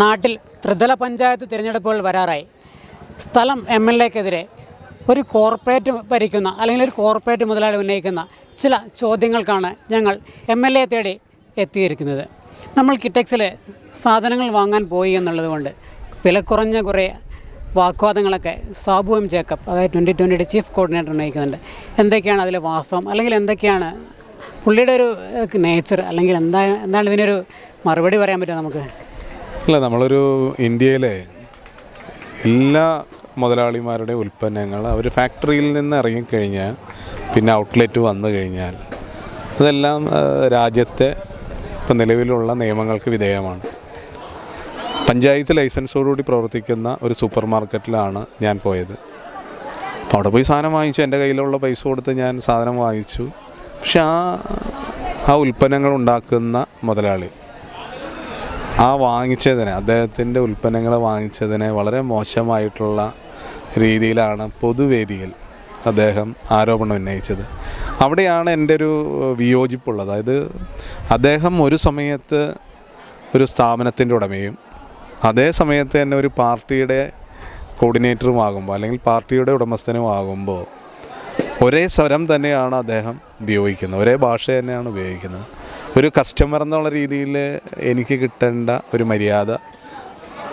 നാട്ടിൽ ത്രിതല പഞ്ചായത്ത് തിരഞ്ഞെടുപ്പുകൾ വരാറായി. സ്ഥലം എം എൽ എക്കെതിരെ ഒരു കോർപ്പറേറ്റ് ഭരിക്കുന്ന അല്ലെങ്കിൽ ഒരു കോർപ്പറേറ്റ് മുതലാളി ഉന്നയിക്കുന്ന ചില ചോദ്യങ്ങൾക്കാണ് ഞങ്ങൾ എം എൽ എ തേടി എത്തിയിരിക്കുന്നത്. നമ്മൾ കിറ്റക്സിൽ സാധനങ്ങൾ വാങ്ങാൻ പോയി എന്നുള്ളത് കൊണ്ട് വിലക്കുറഞ്ഞ കുറഞ്ഞ കുറേ വാഗ്വാദങ്ങളൊക്കെ സാബു എം ജേക്കബ് അതായത് ട്വന്റി ട്വന്റിയുടെ ചീഫ് കോർഡിനേറ്റർ ഉന്നയിക്കുന്നുണ്ട്. എന്തൊക്കെയാണ് അതിലെ വാസ്തവം അല്ലെങ്കിൽ എന്തൊക്കെയാണ് പുള്ളിയുടെ ഒരു നേച്ചർ അല്ലെങ്കിൽ എന്താ എന്താണ് ഇതിനൊരു മറുപടി പറയാൻ പറ്റുമോ നമുക്ക്? അല്ല നമ്മളൊരു ഇന്ത്യയിലെ എല്ലാ മുതലാളിമാരുടെ ഉൽപ്പന്നങ്ങൾ അവർ ഫാക്ടറിയിൽ നിന്ന് ഇറങ്ങിക്കഴിഞ്ഞാൽ പിന്നെ ഔട്ട്ലെറ്റ് വന്നു കഴിഞ്ഞാൽ അതെല്ലാം രാജ്യത്തെ ഇപ്പം നിലവിലുള്ള നിയമങ്ങൾക്ക് വിധേയമാണ്. പഞ്ചായത്ത് ലൈസൻസോടുകൂടി പ്രവർത്തിക്കുന്ന ഒരു സൂപ്പർ മാർക്കറ്റിലാണ് ഞാൻ പോയത്. അപ്പോൾ അവിടെ പോയി സാധനം വാങ്ങിച്ചു. എന്റെ കയ്യിലുള്ള പൈസ കൊടുത്ത് ഞാൻ സാധനം വാങ്ങിച്ചു. പക്ഷെ ആ ആ ഉൽപ്പന്നങ്ങൾ ഉണ്ടാക്കുന്ന മുതലാളി ആ വാങ്ങിച്ചതിന് അദ്ദേഹത്തിന്റെ ഉൽപ്പന്നങ്ങൾ വാങ്ങിച്ചതിന് വളരെ മോശമായിട്ടുള്ള രീതിയിലാണ് പൊതുവേദിയിൽ അദ്ദേഹം ആരോപണം ഉന്നയിച്ചത്. അവിടെയാണ് എന്റെ ഒരു വിയോജിപ്പുള്ളത്. അതായത് അദ്ദേഹം ഒരു സമയത്ത് ഒരു സ്ഥാപനത്തിന്റെ ഉടമയും അതേ സമയത്ത് തന്നെ ഒരു പാർട്ടിയുടെ കോർഡിനേറ്ററും ആകുമ്പോൾ അല്ലെങ്കിൽ പാർട്ടിയുടെ ഉടമസ്ഥനും ആകുമ്പോൾ ഒരേ സ്വരം തന്നെയാണ് അദ്ദേഹം ഉപയോഗിക്കുന്നത്. ഒരേ ഭാഷ തന്നെയാണ് ഉപയോഗിക്കുന്നത്. ഒരു കസ്റ്റമർ എന്നുള്ള രീതിയിൽ എനിക്ക് കിട്ടേണ്ട ഒരു മര്യാദ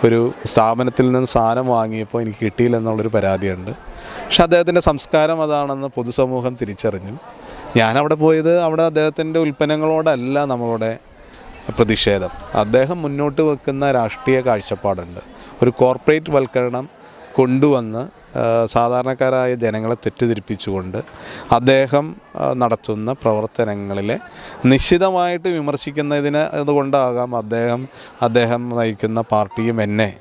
ഒരു സ്ഥാപനത്തിൽ നിന്ന് സാധനം വാങ്ങിയപ്പോൾ എനിക്ക് കിട്ടിയില്ല എന്നുള്ളൊരു പരാതിയുണ്ട്. പക്ഷെ അദ്ദേഹത്തിന്റെ സംസ്കാരം അതാണെന്ന് പൊതുസമൂഹം തിരിച്ചറിഞ്ഞു. ഞാനവിടെ പോയത് അവിടെ അദ്ദേഹത്തിന്റെ ഉൽപ്പന്നങ്ങളോടല്ല നമ്മളുടെ പ്രതിഷേധം. അദ്ദേഹം മുന്നോട്ട് വെക്കുന്ന രാഷ്ട്രീയ കാഴ്ചപ്പാടുണ്ട്. ഒരു കോർപ്പറേറ്റ് വൽക്കരണം കൊണ്ടുവന്ന് സാധാരണക്കാരായ ജനങ്ങളെ തെറ്റിദ്ധരിപ്പിച്ചുകൊണ്ട് അദ്ദേഹം നടത്തുന്ന പ്രവർത്തനങ്ങളിലെ നിശ്ചിതമായിട്ട് വിമർശിക്കുന്നതിന് അതുകൊണ്ടാകാം അദ്ദേഹം അദ്ദേഹം നയിക്കുന്ന പാർട്ടിയും എന്നെ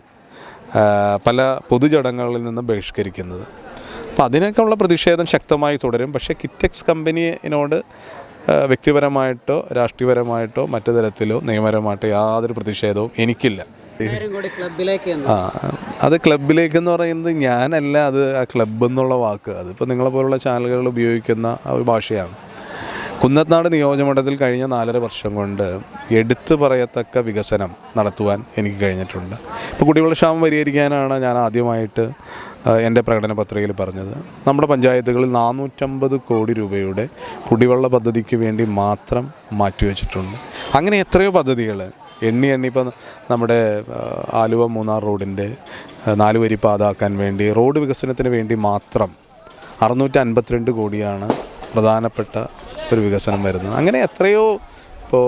പല പൊതുചടങ്ങുകളിൽ നിന്ന് ബഹിഷ്കരിക്കുന്നത്. അപ്പോൾ അതിനൊക്കെയുള്ള പ്രതിഷേധം ശക്തമായി തുടരും. പക്ഷേ കിറ്റെക്സ് കമ്പനിയോട് വ്യക്തിപരമായിട്ടോ രാഷ്ട്രീയപരമായിട്ടോ മറ്റു തരത്തിലോ നിയമപരമായിട്ടോ യാതൊരു പ്രതിഷേധവും എനിക്കില്ല. അത് ക്ലബിലേക്ക് എന്ന് പറയുന്നത് ഞാനല്ല അത് ആ ക്ലബ് എന്നുള്ള വാക്ക്. അതിപ്പോൾ നിങ്ങളെ പോലുള്ള ചാനലുകൾ ഉപയോഗിക്കുന്ന ഒരു ഭാഷയാണ്. കുന്നത്നാട് നിയോജകമണ്ഡലത്തിൽ കഴിഞ്ഞ നാലര വർഷം കൊണ്ട് എടുത്തു പറയത്തക്ക വികസനം നടത്തുവാൻ എനിക്ക് കഴിഞ്ഞിട്ടുണ്ട്. ഇപ്പോൾ കുടിവെള്ള ക്ഷാമം പരിഹരിക്കാനാണ് ഞാൻ ആദ്യമായിട്ട് എന്റെ പ്രകടന പത്രികയിൽ പറഞ്ഞത്. നമ്മുടെ പഞ്ചായത്തുകളിൽ നാനൂറ്റമ്പത് കോടി രൂപയുടെ കുടിവെള്ള പദ്ധതിക്ക് വേണ്ടി മാത്രം മാറ്റിവെച്ചിട്ടുണ്ട്. അങ്ങനെ എത്രയോ പദ്ധതികൾ എണ്ണി എണ്ണി ഇപ്പം നമ്മുടെ ആലുവ മൂന്നാർ റോഡിന്റെ നാലുവരി നാല് വരി പാതാക്കാൻ വേണ്ടി റോഡ് വികസനത്തിന് വേണ്ടി മാത്രം അറുന്നൂറ്റി അൻപത്തിരണ്ട് കോടിയാണ് പ്രധാനപ്പെട്ട ഒരു വികസനം വരുന്നത്. അങ്ങനെ എത്രയോ ഇപ്പോൾ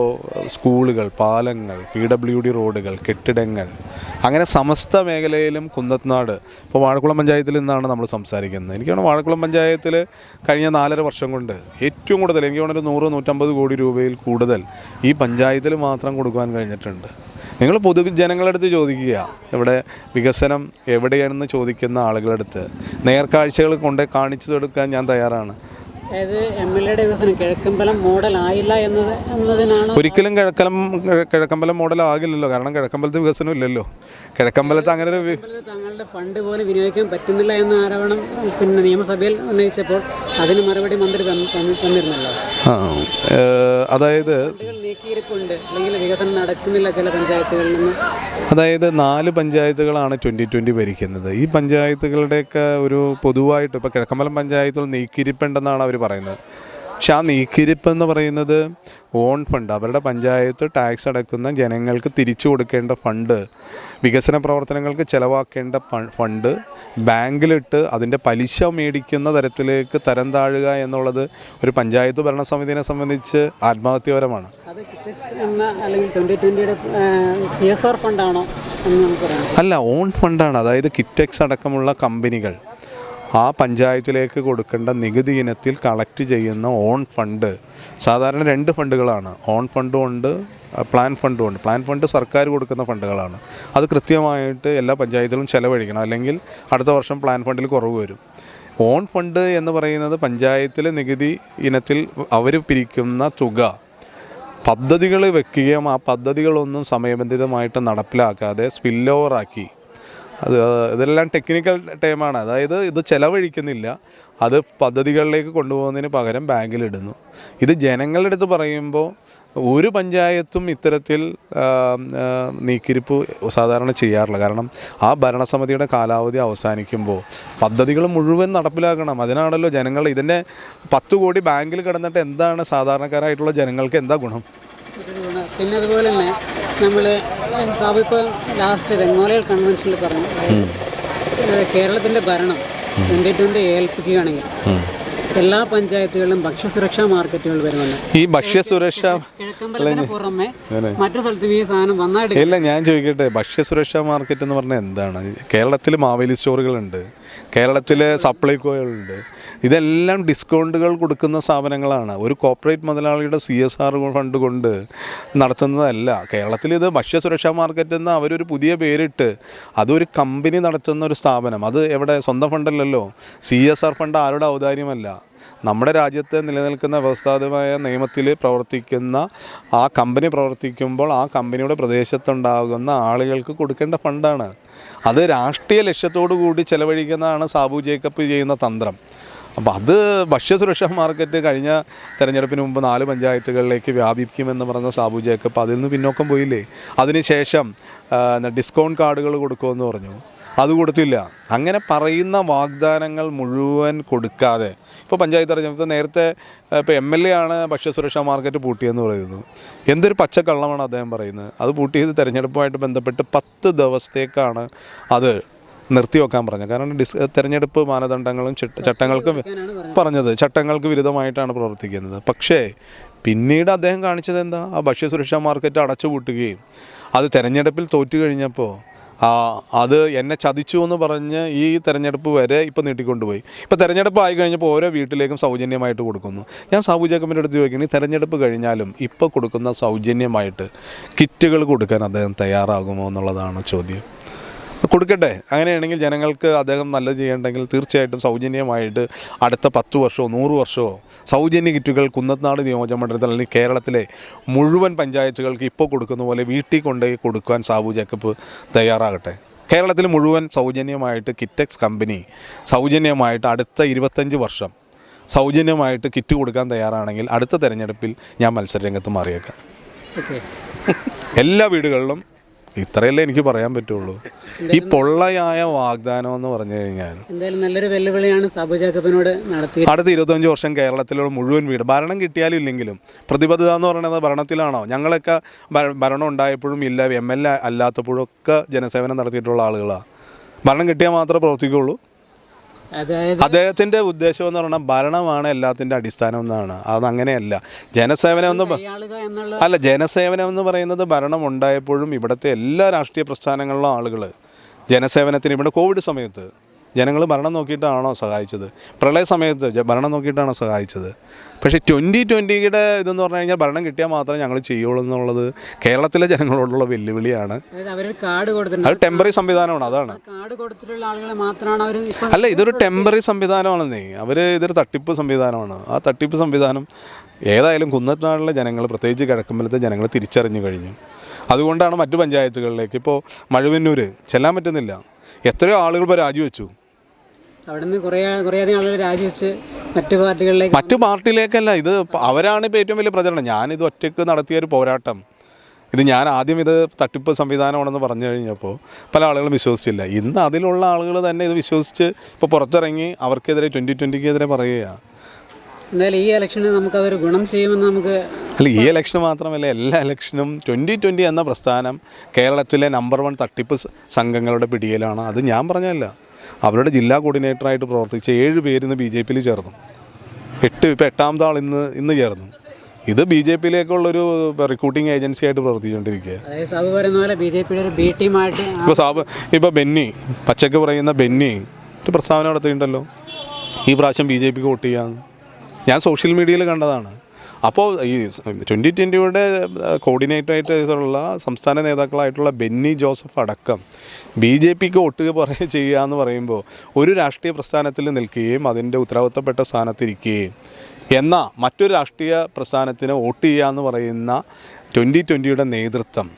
സ്കൂളുകൾ പാലങ്ങൾ പി ഡബ്ല്യു ഡി റോഡുകൾ കെട്ടിടങ്ങൾ അങ്ങനെ സമസ്ത മേഖലയിലും കുന്നത്നാട് ഇപ്പോൾ വാഴക്കുളം പഞ്ചായത്തിൽ നിന്നാണ് നമ്മൾ സംസാരിക്കുന്നത്. എനിക്ക് തോന്നുന്നു വാഴക്കുളം പഞ്ചായത്തിൽ കഴിഞ്ഞ നാലര വർഷം കൊണ്ട് ഏറ്റവും കൂടുതൽ എനിക്ക് ഒരു നൂറ് നൂറ്റമ്പത് കോടി രൂപയിൽ കൂടുതൽ ഈ പഞ്ചായത്തിൽ മാത്രം കൊടുക്കാൻ കഴിഞ്ഞിട്ടുണ്ട്. നിങ്ങൾ പൊതുജനങ്ങളടുത്ത് ചോദിക്കുക ഇവിടെ വികസനം എവിടെയാണെന്ന് ചോദിക്കുന്ന ആളുകളടുത്ത്. നേർക്കാഴ്ചകൾ കൊണ്ട് കാണിച്ചു കൊടുക്കാൻ ഞാൻ തയ്യാറാണ്. അതായത് എം എൽ എയുടെ വികസനം കിഴക്കമ്പലം മോഡൽ ആയില്ല എന്നത് എന്നതിനാണ് ഒരിക്കലും കിഴക്കലം കിഴക്കമ്പലം മോഡൽ ആകില്ലല്ലോ. കാരണം കിഴക്കമ്പലത്ത് വികസനം ഇല്ലല്ലോ. കിഴക്കമ്പലത്ത് അങ്ങനെ ഒരു വി- തങ്ങളുടെ ഫണ്ട് പോലും വിനിയോഗിക്കാൻ പറ്റുന്നില്ല എന്ന ആരോപണം പിന്നെ നിയമസഭയിൽ ഉന്നയിച്ചപ്പോൾ അതിന് മറുപടി മന്ത്രി തന്ന- തന്ന- തന്നിരുന്നല്ലോ. ആ, ഏഹ്, അതായത് ചില പഞ്ചായത്തുകളിൽ നിന്ന്. അതായത് നാല് പഞ്ചായത്തുകളാണ് ട്വന്റി ട്വന്റി ഭരിക്കുന്നത്. ഈ പഞ്ചായത്തുകളുടെയൊക്കെ ഒരു പൊതുവായിട്ട് ഇപ്പോൾ കിഴക്കമ്പലം പഞ്ചായത്തിൽ നീക്കിയിരിപ്പുണ്ടെന്നാണ് അവർ പറയുന്നത്. പക്ഷെ ആ നീക്കിരിപ്പ് എന്ന് പറയുന്നത് ഓൺ ഫണ്ട് അവരുടെ പഞ്ചായത്ത് ടാക്സ് അടക്കുന്ന ജനങ്ങൾക്ക് തിരിച്ചു കൊടുക്കേണ്ട ഫണ്ട് വികസന പ്രവർത്തനങ്ങൾക്ക് ചിലവാക്കേണ്ട ഫണ്ട് ബാങ്കിലിട്ട് അതിന്റെ പലിശ മേടിക്കുന്ന തരത്തിലേക്ക് തരം താഴുക എന്നുള്ളത് ഒരു പഞ്ചായത്ത് ഭരണസമിതിനെ സംബന്ധിച്ച് ആത്മഹത്യപരമാണ്. അല്ല ഓൺ ഫണ്ടാണ് അതായത് കിറ്റെക്സ് അടക്കമുള്ള കമ്പനികൾ ആ പഞ്ചായത്തിലേക്ക് കൊടുക്കേണ്ട നികുതി ഇനത്തിൽ കളക്ട് ചെയ്യുന്ന ഓൺ ഫണ്ട് സാധാരണ രണ്ട് ഫണ്ടുകളാണ്. ഓൺ ഫണ്ടും ഉണ്ട് പ്ലാൻ ഫണ്ടും ഉണ്ട്. പ്ലാൻ ഫണ്ട് സർക്കാർ കൊടുക്കുന്ന ഫണ്ടുകളാണ്. അത് കൃത്യമായിട്ട് എല്ലാ പഞ്ചായത്തിലും ചെലവഴിക്കണം. അല്ലെങ്കിൽ അടുത്ത വർഷം പ്ലാൻ ഫണ്ടിൽ കുറവ് വരും. ഓൺ ഫണ്ട് എന്ന് പറയുന്നത് പഞ്ചായത്തിലെ നികുതി ഇനത്തിൽ അവർ പിരിക്കുന്ന തുക. പദ്ധതികൾ വെക്കുകയും ആ പദ്ധതികളൊന്നും സമയബന്ധിതമായിട്ട് നടപ്പിലാക്കാതെ സ്പില്ലോവറാക്കി അത് ഇതെല്ലാം ടെക്നിക്കൽ ടൈമാണ് അതായത് ഇത് ചിലവഴിക്കുന്നില്ല. അത് പദ്ധതികളിലേക്ക് കൊണ്ടുപോകുന്നതിന് പകരം ബാങ്കിലിടുന്നു. ഇത് ജനങ്ങളുടെ അടുത്ത് പറയുമ്പോൾ ഒരു പഞ്ചായത്തും ഇത്തരത്തിൽ നീക്കിരിപ്പ് സാധാരണ ചെയ്യാറില്ല. കാരണം ആ ഭരണസമിതിയുടെ കാലാവധി അവസാനിക്കുമ്പോൾ പദ്ധതികൾ മുഴുവൻ നടപ്പിലാക്കണം. അതിനാണല്ലോ ജനങ്ങൾ ഇതിന്റെ പത്ത് കോടി ബാങ്കിൽ കിടന്നിട്ട് എന്താണ് സാധാരണക്കാരായിട്ടുള്ള ജനങ്ങൾക്ക് എന്താ ഗുണം. പിന്നെ അതുപോലെ തന്നെ നമ്മൾ സാബ് ഇപ്പോൾ ലാസ്റ്റ് വെങ്ങോലയിൽ കൺവെൻഷനിൽ പറഞ്ഞു. കേരളത്തിന്റെ ഭരണം ട്വന്റി ട്വന്റി ഏൽപ്പിക്കുകയാണെങ്കിൽ എല്ലാ പഞ്ചായത്തുകളിലും ഭക്ഷ്യസുരക്ഷാ മാർക്കറ്റുകൾ വരുന്നുണ്ട്. ഈ ഭക്ഷ്യസുരക്ഷ കിഴക്കമ്പലത്തിന് പുറമെ മറ്റു സ്ഥലത്തും ഈ സാധനം വന്നായിട്ട് ഇല്ല ഞാൻ ചോദിക്കട്ടെ ഭക്ഷ്യസുരക്ഷാ മാർക്കറ്റ് എന്ന് പറഞ്ഞാൽ എന്താണ്? കേരളത്തിൽ മാവേലി സ്റ്റോറുകളുണ്ട്. കേരളത്തിൽ സപ്ലൈകോയുണ്ട് ഇതെല്ലാം ഡിസ്കൗണ്ടുകൾ കൊടുക്കുന്ന സ്ഥാപനങ്ങളാണ്. ഒരു കോർപ്പറേറ്റ് മുതലാളിയുടെ സി എസ് ആർ ഫണ്ട് കൊണ്ട് നടത്തുന്നതല്ല. കേരളത്തിൽ ഇത് ഭക്ഷ്യസുരക്ഷാ മാർക്കറ്റ് എന്ന് അവരൊരു പുതിയ പേരിട്ട് അതൊരു കമ്പനി നടത്തുന്ന ഒരു സ്ഥാപനം. അത് എവിടെ സ്വന്തം ഫണ്ടല്ലല്ലോ. സി എസ് ആർ ഫണ്ട് ആരുടെ ഔദാര്യമല്ല. നമ്മുടെ രാജ്യത്ത് നിലനിൽക്കുന്ന വ്യവസ്ഥാപിതമായ നിയമത്തിൽ പ്രവർത്തിക്കുന്ന ആ കമ്പനി പ്രവർത്തിക്കുമ്പോൾ ആ കമ്പനിയുടെ പ്രദേശത്തുണ്ടാകുന്ന ആളുകൾക്ക് കൊടുക്കേണ്ട ഫണ്ടാണ്. അത് രാഷ്ട്രീയ ലക്ഷ്യത്തോടു കൂടി ചെലവഴിക്കുന്നതാണ് സാബു ജേക്കബ് ചെയ്യുന്ന തന്ത്രം. അപ്പോൾ അത് ഭക്ഷ്യസുരക്ഷാ മാർക്കറ്റ് കഴിഞ്ഞ തെരഞ്ഞെടുപ്പിന് മുമ്പ് നാല് പഞ്ചായത്തുകളിലേക്ക് വ്യാപിക്കുമെന്ന് പറഞ്ഞ സാബു ജേക്കബ് അതിൽ നിന്ന് പിന്നോക്കം പോയില്ലേ? അതിനുശേഷം ഡിസ്കൗണ്ട് കാർഡുകൾ കൊടുക്കുമെന്ന് പറഞ്ഞു. അത് കൊടുത്തില്ല. അങ്ങനെ പറയുന്ന വാഗ്ദാനങ്ങൾ മുഴുവൻ കൊടുക്കാതെ. ഇപ്പോൾ പഞ്ചായത്ത് തെരഞ്ഞെടുപ്പ് നേരത്തെ ഇപ്പോൾ എം എൽ എ ആണ് ഭക്ഷ്യസുരക്ഷാ മാർക്കറ്റ് പൂട്ടിയെന്ന് പറയുന്നു. എന്തൊരു പച്ചക്കള്ളമാണ് അദ്ദേഹം പറയുന്നത്. അത് പൂട്ടിയത് തിരഞ്ഞെടുപ്പുമായിട്ട് ബന്ധപ്പെട്ട് പത്ത് ദിവസത്തേക്കാണ് അത് നിർത്തിവെക്കാൻ പറഞ്ഞത്. കാരണം ഡിസ് തെരഞ്ഞെടുപ്പ് മാനദണ്ഡങ്ങളും ചട്ട- ചട്ടങ്ങൾക്കും പറഞ്ഞത്. ചട്ടങ്ങൾക്ക് വിരുദ്ധമായിട്ടാണ് പ്രവർത്തിക്കുന്നത്. പക്ഷേ പിന്നീട് അദ്ദേഹം കാണിച്ചത് എന്താ? ആ ഭക്ഷ്യസുരക്ഷാ മാർക്കറ്റ് അടച്ചുപൂട്ടുകയും അത് തെരഞ്ഞെടുപ്പിൽ തോറ്റു കഴിഞ്ഞപ്പോൾ അത് എന്നെ ചതിച്ചു എന്ന് പറഞ്ഞ് ഈ തെരഞ്ഞെടുപ്പ് വരെ ഇപ്പോൾ നീട്ടിക്കൊണ്ടുപോയി. ഇപ്പോൾ തെരഞ്ഞെടുപ്പ് ആയി കഴിഞ്ഞപ്പോൾ ഓരോ വീട്ടിലേക്കും സൗജന്യമായിട്ട് കൊടുക്കുന്നു. ഞാൻ സാബു ജേക്കബിന്റെ അടുത്ത് ചോദിക്കുന്നത് തെരഞ്ഞെടുപ്പ് കഴിഞ്ഞാലും ഇപ്പോൾ കൊടുക്കുന്ന സൗജന്യമായിട്ട് കിറ്റുകൾ കൊടുക്കാൻ അദ്ദേഹം തയ്യാറാകുമോ? എന്നുള്ളതാണ് ചോദ്യം. കൊടുക്കട്ടെ. അങ്ങനെയാണെങ്കിൽ ജനങ്ങൾക്ക് അദ്ദേഹം നല്ല ചെയ്യണ്ടെങ്കിൽ തീർച്ചയായിട്ടും സൗജന്യമായിട്ട് അടുത്ത പത്ത് വർഷമോ നൂറ് വർഷമോ സൗജന്യ കിറ്റുകൾ കുന്നത്നാട് നിയോജകമണ്ഡലത്തിൽ അല്ലെങ്കിൽ കേരളത്തിലെ മുഴുവൻ പഞ്ചായത്തുകൾക്ക് ഇപ്പോൾ കൊടുക്കുന്ന പോലെ വീട്ടിൽ കൊണ്ടുപോയി കൊടുക്കാൻ സാബു ജേക്കബ് തയ്യാറാകട്ടെ. കേരളത്തിൽ മുഴുവൻ സൗജന്യമായിട്ട് കിറ്റക്സ് കമ്പനി സൗജന്യമായിട്ട് അടുത്ത ഇരുപത്തഞ്ച് വർഷം സൗജന്യമായിട്ട് കിറ്റ് കൊടുക്കാൻ തയ്യാറാണെങ്കിൽ അടുത്ത തിരഞ്ഞെടുപ്പിൽ ഞാൻ മത്സരരംഗത്ത് മാറിയേക്കാം. എല്ലാ വീടുകളിലും ഇത്രയല്ലേ എനിക്ക് പറയാൻ പറ്റുള്ളൂ. ഈ പൊള്ളയായ വാഗ്ദാനം എന്ന് പറഞ്ഞു കഴിഞ്ഞാൽ എന്തായാലും നല്ലൊരു വെല്ലുവിളിയാണ് സാബു ജാക്കബിനോട് നടത്തിയത്. അടുത്ത ഇരുപത്തഞ്ച് വർഷം കേരളത്തിലുള്ള മുഴുവൻ വീട് ഭരണം കിട്ടിയാലും ഇല്ലെങ്കിലും പ്രതിബദ്ധത എന്ന് പറയുന്നത് ഭരണത്തിലാണോ? ഞങ്ങളൊക്കെ ഭരണം ഉണ്ടായപ്പോഴും ഇല്ല എം എൽ എ അല്ലാത്തപ്പോഴും ഒക്കെ ജനസേവനം നടത്തിയിട്ടുള്ള ആളുകളാണ് ഭരണം കിട്ടിയാൽ മാത്രമേ പ്രവർത്തിക്കുകയുള്ളൂ അതായത് അദ്ദേഹത്തിന്റെ ഉദ്ദേശം എന്ന് പറഞ്ഞാൽ ഭരണമാണ് എല്ലാത്തിന്റെ അടിസ്ഥാനം എന്നാണ്. അത് അങ്ങനെയല്ല ജനസേവനം എന്ന് അല്ല ജനസേവനം എന്ന് പറയുന്നത് ഭരണം ഉണ്ടായപ്പോഴും ഇവിടുത്തെ എല്ലാ രാഷ്ട്രീയ പ്രസ്ഥാനങ്ങളിലും ആളുകൾ ജനസേവനത്തിന് ഇവിടെ കോവിഡ് സമയത്ത് ജനങ്ങൾ ഭരണം നോക്കിയിട്ടാണോ സഹായിച്ചത്? പ്രളയ സമയത്ത് ഭരണം നോക്കിയിട്ടാണോ സഹായിച്ചത്? പക്ഷേ ട്വന്റി ട്വന്റിയുടെ ഇതെന്ന് പറഞ്ഞു കഴിഞ്ഞാൽ ഭരണം കിട്ടിയാൽ മാത്രമേ ഞങ്ങൾ ചെയ്യുള്ളൂ എന്നുള്ളത് കേരളത്തിലെ ജനങ്ങളോടുള്ള വെല്ലുവിളിയാണ്. അത് ടെമ്പററി സംവിധാനമാണ് അതാണ്. അല്ല ഇതൊരു ടെമ്പററി സംവിധാനമാണെന്നേ. അവർ ഇതൊരു തട്ടിപ്പ് സംവിധാനമാണ്. ആ തട്ടിപ്പ് സംവിധാനം ഏതായാലും കുന്നത്തനാടിലെ ജനങ്ങൾ പ്രത്യേകിച്ച് കിഴക്കമ്പലത്തെ ജനങ്ങൾ തിരിച്ചറിഞ്ഞു കഴിഞ്ഞു. അതുകൊണ്ടാണ് മറ്റു പഞ്ചായത്തുകളിലേക്ക്. ഇപ്പോൾ മഴുവന്നൂർ ചെല്ലാൻ പറ്റുന്നില്ല. എത്രയോ ആളുകൾ ഇപ്പോൾ രാജിവെച്ചു. അവിടെ നിന്ന് കുറേ കുറേയധികം ആളുകൾ രാജിവെച്ച് മറ്റു പാർട്ടികളിലേക്ക് മറ്റു പാർട്ടിയിലേക്കല്ല ഇത് അവരാണ് ഇപ്പോൾ ഏറ്റവും വലിയ പ്രചരണം. ഞാനിത് ഒറ്റയ്ക്ക് നടത്തിയ ഒരു പോരാട്ടം. ഇത് ഞാൻ ആദ്യം ഇത് തട്ടിപ്പ് സംവിധാനമാണെന്ന് പറഞ്ഞു കഴിഞ്ഞപ്പോൾ പല ആളുകളും വിശ്വസിച്ചില്ല. ഇന്ന് അതിലുള്ള ആളുകൾ തന്നെ ഇത് വിശ്വസിച്ച് ഇപ്പോൾ പുറത്തിറങ്ങി അവർക്കെതിരെ ട്വന്റി ട്വന്റിക്കെതിരെ പറയുകയാണ് എന്തായാലും ഈ ഇലക്ഷന് നമുക്കതൊരു ഗുണം ചെയ്യുമെന്ന് നമുക്ക് അല്ല ഈ ഇലക്ഷൻ മാത്രമല്ല എല്ലാ ഇലക്ഷനും ട്വന്റി ട്വന്റി എന്ന പ്രസ്ഥാനം കേരളത്തിലെ നമ്പർ വൺ തട്ടിപ്പ് സംഘങ്ങളുടെ പിടിയിലാണ്. അത് ഞാൻ പറഞ്ഞതല്ല. അവരുടെ ജില്ലാ കോർഡിനേറ്ററായിട്ട് പ്രവർത്തിച്ച ഏഴ് പേര് ഇന്ന് ബി ജെ പിയിൽ ചേർന്നു. എട്ട് ഇപ്പോൾ എട്ടാമത്തെ ആൾ ഇന്ന് ഇന്ന് ചേർന്നു. ഇത് ബി ജെ പിയിലേക്കുള്ളൊരു റിക്രൂട്ടിംഗ് ഏജൻസി ആയിട്ട് പ്രവർത്തിച്ചുകൊണ്ടിരിക്കുക ഇപ്പോൾ സാബ് ഇപ്പോൾ ബെന്നി പച്ചക്ക് പറയുന്ന ബെന്നി ഒരു പ്രസ്താവന നടത്തിയിട്ടുണ്ടല്ലോ. ഈ പ്രാവശ്യം ബി ജെ പിക്ക് വോട്ട് ചെയ്യാമെന്ന് ഞാൻ സോഷ്യൽ മീഡിയയിൽ കണ്ടതാണ്. അപ്പോൾ ഈ ട്വന്റി ട്വന്റിയുടെ കോർഡിനേറ്ററായിട്ടുള്ള സംസ്ഥാന നേതാക്കളായിട്ടുള്ള ബെന്നി ജോസഫ് അടക്കം ബി ജെ പിക്ക് ഒട്ടുക പറയുക ചെയ്യുക എന്ന് പറയുമ്പോൾ ഒരു രാഷ്ട്രീയ പ്രസ്ഥാനത്തിൽ നിൽക്കുകയും അതിന്റെ ഉത്തരവാദിത്തപ്പെട്ട സ്ഥാനത്തിരിക്കുകയും എന്ന മറ്റൊരു രാഷ്ട്രീയ പ്രസ്ഥാനത്തിന് വോട്ട് ചെയ്യുക എന്ന് പറയുന്ന ട്വന്റി ട്വന്റിയുടെ നേതൃത്വം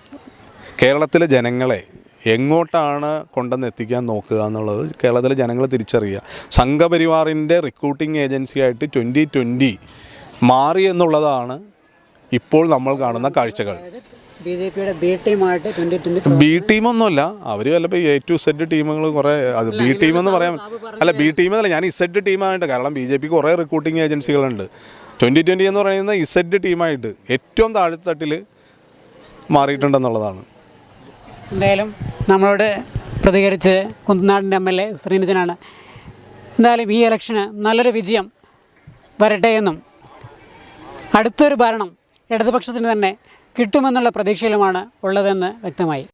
കേരളത്തിലെ ജനങ്ങളെ എങ്ങോട്ടാണ് കൊണ്ടുവന്ന് എത്തിക്കാൻ നോക്കുക എന്നുള്ളത് കേരളത്തിലെ ജനങ്ങൾ തിരിച്ചറിയുക. സംഘപരിവാറിന്റെ റിക്രൂട്ടിംഗ് ഏജൻസിയായിട്ട് ട്വന്റി ട്വന്റി മാറി എന്നുള്ളതാണ് ഇപ്പോൾ നമ്മൾ കാണുന്ന കാഴ്ചകൾ. ബി ജെ പിയുടെ ബി ടീമായിട്ട് ട്വന്റി ട്വന്റി ബി ടീമൊന്നുമല്ല അവർ വല്ലപ്പോൾ എ ടു സെഡ് ടീമുകൾ കുറേ അത് ബി ടീം എന്ന് പറയാം അല്ല ബി ടീം എന്നല്ല ഞാൻ ഇസെഡ് ടീമായിട്ട് കാരണം ബി ജെ പി കുറേ റിക്രൂട്ടിംഗ് ഏജൻസികളുണ്ട് ട്വന്റി ട്വന്റി എന്ന് പറയുന്ന ഇസെഡ് ടീമായിട്ട് ഏറ്റവും താഴെത്തട്ടിൽ മാറിയിട്ടുണ്ടെന്നുള്ളതാണ്. എന്തായാലും നമ്മളോട് പ്രതികരിച്ച് കുന്നാടിന്റെ എം എൽ എ ശ്രീനിധനാണ് എന്തായാലും ഈ ഇലക്ഷന് നല്ലൊരു വിജയം വരട്ടെ എന്നും അടുത്തൊരു ഭരണം ഇടതുപക്ഷത്തിന് തന്നെ കിട്ടുമെന്നുള്ള പ്രതീക്ഷയിലുമാണ് ഉള്ളതെന്ന് വ്യക്തമായി.